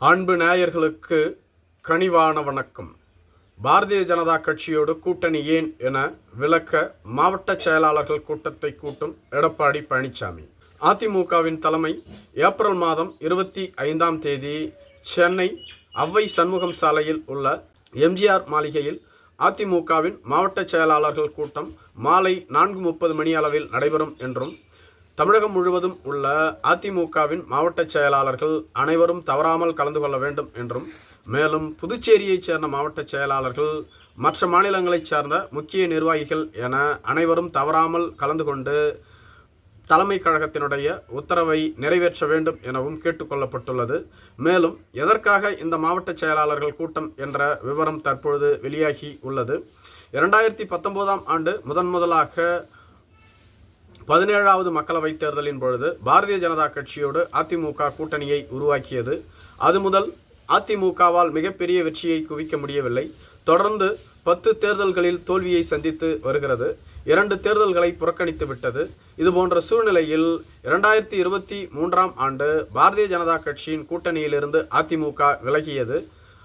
அன்பு நேயர்களுக்கு கனிவான வணக்கம். பாரதிய ஜனதா கட்சியோடு கூட்டணி ஏன் என விளக்க மாவட்ட செயலாளர்கள் கூட்டத்தை கூட்டும் எடப்பாடி பழனிசாமி அதிமுகவின் தலைமை ஏப்ரல் மாதம் இருபத்தி ஐந்தாம் தேதி சென்னை அவ்வை சண்முகம் சாலையில் உள்ள எம்ஜிஆர் மாளிகையில் அதிமுகவின் மாவட்ட செயலாளர்கள் கூட்டம் மாலை நான்கு முப்பது மணி அளவில் நடைபெறும் என்றும் தமிழகம் முழுவதும் உள்ள அதிமுகவின் மாவட்ட செயலாளர்கள் அனைவரும் தவறாமல் கலந்து கொள்ள வேண்டும் என்றும் மேலும் புதுச்சேரியைச் சேர்ந்த மாவட்ட செயலாளர்கள் மற்ற மாநிலங்களைச் சேர்ந்த முக்கிய நிர்வாகிகள் என அனைவரும் தவறாமல் கலந்து கொண்டு தலைமை கழகத்தினுடைய உத்தரவை நிறைவேற்ற வேண்டும் எனவும் கேட்டுக்கொள்ளப்பட்டுள்ளது மேலும் எதற்காக இந்த மாவட்ட செயலாளர்கள் கூட்டம் என்ற விவரம் தற்பொழுது வெளியாகி உள்ளது? இரண்டாயிரத்தி பத்தொன்பதாம் ஆண்டு முதன் முதலாக பதினேழாவது மக்களவைத் தேர்தலின் பொழுது பாரதிய ஜனதா கட்சியோடு அதிமுக கூட்டணியை உருவாக்கியது. அது முதல் அதிமுகவால் மிகப்பெரிய வெற்றியை குவிக்க முடியவில்லை. தொடர்ந்து பத்து தேர்தல்களில் தோல்வியை சந்தித்து வருகிறது. இரண்டு தேர்தல்களை புறக்கணித்து விட்டது. இது போன்ற சூழ்நிலையில் இரண்டாயிரத்தி இருபத்தி மூன்றாம் ஆண்டு பாரதிய ஜனதா கட்சியின் கூட்டணியிலிருந்து அதிமுக விலகியது.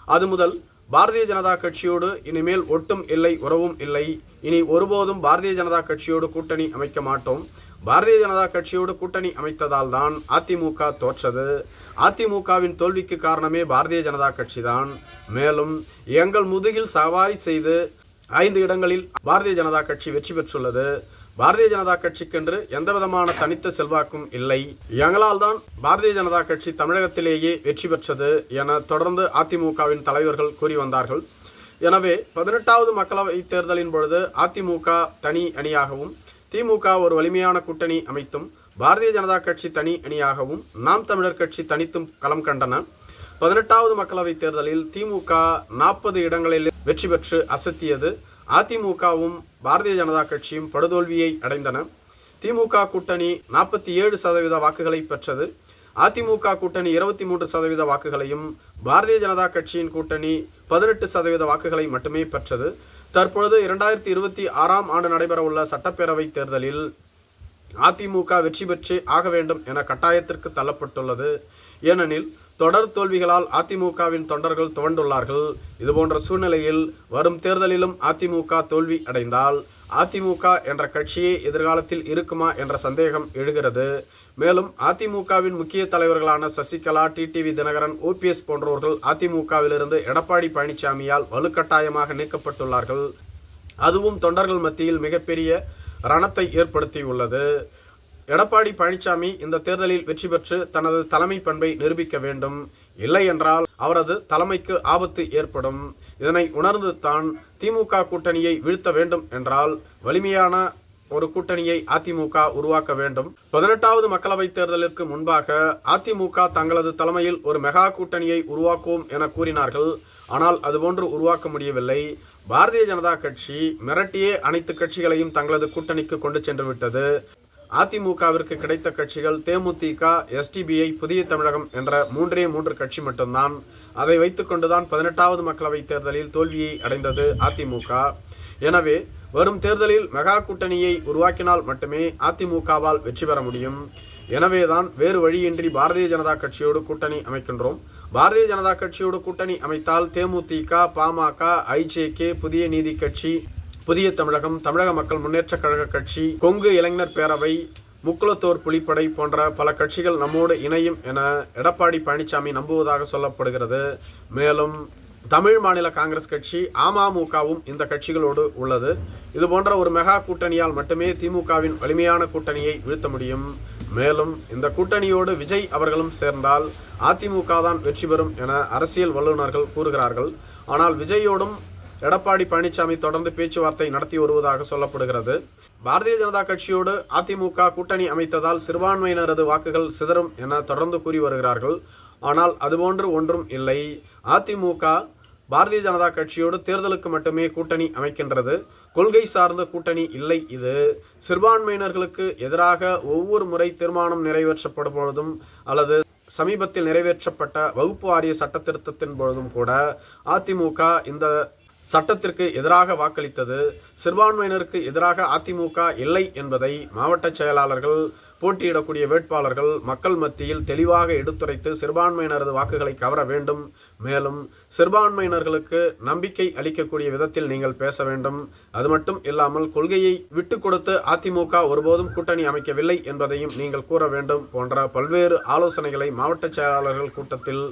அது முதல் பாரதிய ஜனதா கட்சியோடு இனிமேல் ஒட்டும் இல்லை உறவும் இல்லை. இனி ஒருபோதும் பாரதிய ஜனதா கட்சியோடு கூட்டணி அமைக்க மாட்டோம். பாரதிய ஜனதா கட்சியோடு கூட்டணி அமைத்ததால் தான் அதிமுக தோற்றது. அதிமுகவின் தோல்விக்கு காரணமே பாரதிய ஜனதா கட்சி தான் மேலும் எங்கள் முதுகில் சவாரி செய்து ஐந்து இடங்களில் பாரதிய ஜனதா கட்சி வெற்றி பெற்றுள்ளது. பாரதிய ஜனதா கட்சிக்கென்று எந்த விதமான தனித்த செல்வாக்கும் இல்லை. எங்களால் தான் பாரதிய ஜனதா கட்சி தமிழகத்திலேயே வெற்றி பெற்றது என தொடர்ந்து அதிமுகவின் தலைவர்கள் கூறி வந்தார்கள். எனவே பதினெட்டாவது மக்களவை தேர்தலின் பொழுது அதிமுக தனி அணியாகவும் திமுக ஒரு வலிமையான கூட்டணி அமைத்தும் பாரதிய ஜனதா கட்சி தனி அணியாகவும் நாம் தமிழர் கட்சி தனித்தும் களம் கண்டன. பதினெட்டாவது மக்களவைத் தேர்தலில் திமுக நாற்பது இடங்களில் வெற்றி பெற்று அசத்தியது. அதிமுகவும் பாரதிய ஜனதா கட்சியும் படுதோல்வியை அடைந்தன. திமுக கூட்டணி நாற்பத்தி ஏழு சதவீத வாக்குகளை பெற்றது. அதிமுக கூட்டணி இருபத்தி மூன்று சதவீத வாக்குகளையும் பாரதிய ஜனதா கட்சியின் கூட்டணி பதினெட்டு சதவீத வாக்குகளை மட்டுமே பெற்றது. தற்பொழுது இரண்டாயிரத்தி இருபத்தி ஆறாம் ஆண்டு நடைபெறவுள்ள சட்டப்பேரவை தேர்தலில் அதிமுக வெற்றி பெற்றே ஆக வேண்டும் என கட்டாயத்திற்கு தள்ளப்பட்டுள்ளது. ஏனெனில் தொடர் தோல்விகளால் அதிமுகவின் தொண்டர்கள் துவண்டுள்ளார்கள். இதுபோன்ற சூழ்நிலையில் வரும் தேர்தலிலும் அதிமுக தோல்வி அடைந்தால் அதிமுக என்ற கட்சியே எதிர்காலத்தில் இருக்குமா என்ற சந்தேகம் எழுகிறது. மேலும் அதிமுகவின் முக்கிய தலைவர்களான சசிகலா டிடிவி தினகரன் ஓபிஎஸ் போன்றவர்கள் அதிமுகவிலிருந்து எடப்பாடி பழனிசாமியால் வலுக்கட்டாயமாக நீக்கப்பட்டுள்ளார்கள். அதுவும் தொண்டர்கள் மத்தியில் மிகப்பெரிய ரணத்தை ஏற்படுத்தியுள்ளது. எடப்பாடி பழனிசாமி இந்த தேர்தலில் வெற்றி பெற்று தனது தலைமை பண்பை நிரூபிக்க வேண்டும். இல்லை என்றால் அவரது தலைமைக்கு ஆபத்து ஏற்படும். இதனை உணர்ந்து தான் திமுக கூட்டணியை வீழ்த்த வேண்டும் என்றால் வலிமையான ஒரு கூட்டணியை அதிமுக உருவாக்க வேண்டும். பதினெட்டாவது மக்களவைத் தேர்தலிற்கு முன்பாக அதிமுக தங்களது தலைமையில் ஒரு மெகா கூட்டணியை உருவாக்குவோம் என கூறினார்கள். ஆனால் அதுபோன்று உருவாக்க முடியவில்லை. பாரதிய ஜனதா கட்சி மிரட்டியே அனைத்து கட்சிகளையும் தங்களது கூட்டணிக்கு கொண்டு சென்று விட்டது. அதிமுகவிற்கு கிடைத்த கட்சிகள் தேமுதிக எஸ்டிபிஐ புதிய தமிழகம் என்ற மூன்றே மூன்று கட்சி மட்டும்தான். அதை வைத்துக்கொண்டுதான் பதினெட்டாவது மக்களவைத் தேர்தலில் தோல்வியை அடைந்தது அதிமுக. எனவே வரும் தேர்தலில் மெகா கூட்டணியை உருவாக்கினால் மட்டுமே அதிமுகவால் வெற்றி பெற முடியும். எனவேதான் வேறு வழியின்றி பாரதிய ஜனதா கட்சியோடு கூட்டணி அமைக்கின்றோம். பாரதிய ஜனதா கட்சியோடு கூட்டணி அமைத்தால் தேமுதிக பாமக ஐஜேகே புதிய நீதி கட்சி புதிய தமிழகம் தமிழக மக்கள் முன்னேற்ற கழக கட்சி கொங்கு இளைஞர் பேரவை முக்குளத்தோர் புலிப்படை போன்ற பல கட்சிகள் நம்மோடு இணையும் என எடப்பாடி பழனிசாமி நம்புவதாக சொல்லப்படுகிறது. மேலும் தமிழ் மாநில காங்கிரஸ் கட்சி அமமுகவும் இந்த கட்சிகளோடு உள்ளது. இது போன்ற ஒரு மெகா கூட்டணியால் மட்டுமே திமுகவின் வலிமையான கூட்டணியை வீழ்த்த முடியும். மேலும் இந்த கூட்டணியோடு விஜய் அவர்களும் சேர்ந்தால் அதிமுக தான் வெற்றி பெறும் என அரசியல் வல்லுநர்கள் கூறுகிறார்கள். ஆனால் விஜயோடும் எடப்பாடி பழனிசாமி தொடர்ந்து பேச்சுவார்த்தை நடத்தி வருவதாக சொல்லப்படுகிறது. பாரதிய ஜனதா கட்சியோடு அதிமுக கூட்டணி அமைத்ததால் சிறுபான்மையினரது வாக்குகள் சிதறும் என தொடர்ந்து கூறி வருகிறார்கள். ஆனால் அதுபோன்று ஒன்றும் இல்லை. அதிமுக பாரதிய ஜனதா கட்சியோடு தேர்தலுக்கு மட்டுமே கூட்டணி அமைக்கின்றது. கொள்கை சார்ந்த கூட்டணி இல்லை இது. சிறுபான்மையினர்களுக்கு எதிராக ஒவ்வொரு முறை தீர்மானம் நிறைவேற்றப்படும் பொழுதும் அல்லது சமீபத்தில் நிறைவேற்றப்பட்ட வகுப்பு வாரிய சட்ட திருத்தத்தின் பொழுதும் கூட அதிமுக இந்த சட்டத்திற்கு எதிராக வாக்களித்தது சிறுபான்மையினருக்கு எதிராக அதிமுக இல்லை என்பதை மாவட்ட செயலாளர்கள் போட்டியிடக்கூடிய வேட்பாளர்கள் மக்கள் மத்தியில் தெளிவாக எடுத்துரைத்து சிறுபான்மையினரது வாக்குகளை கவர வேண்டும். மேலும் சிறுபான்மையினர்களுக்கு நம்பிக்கை அளிக்கக்கூடிய விதத்தில் நீங்கள் பேச வேண்டும். அது மட்டும் இல்லாமல் கொள்கையை விட்டு கொடுத்து அதிமுக ஒருபோதும் கூட்டணி அமைக்கவில்லை என்பதையும் நீங்கள் கூற வேண்டும் போன்ற பல்வேறு ஆலோசனைகளை மாவட்ட செயலாளர்கள் கூட்டத்தில்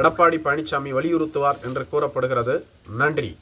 எடப்பாடி பழனிசாமி வலியுறுத்துவார் என்று கூறப்படுகிறது. நன்றி.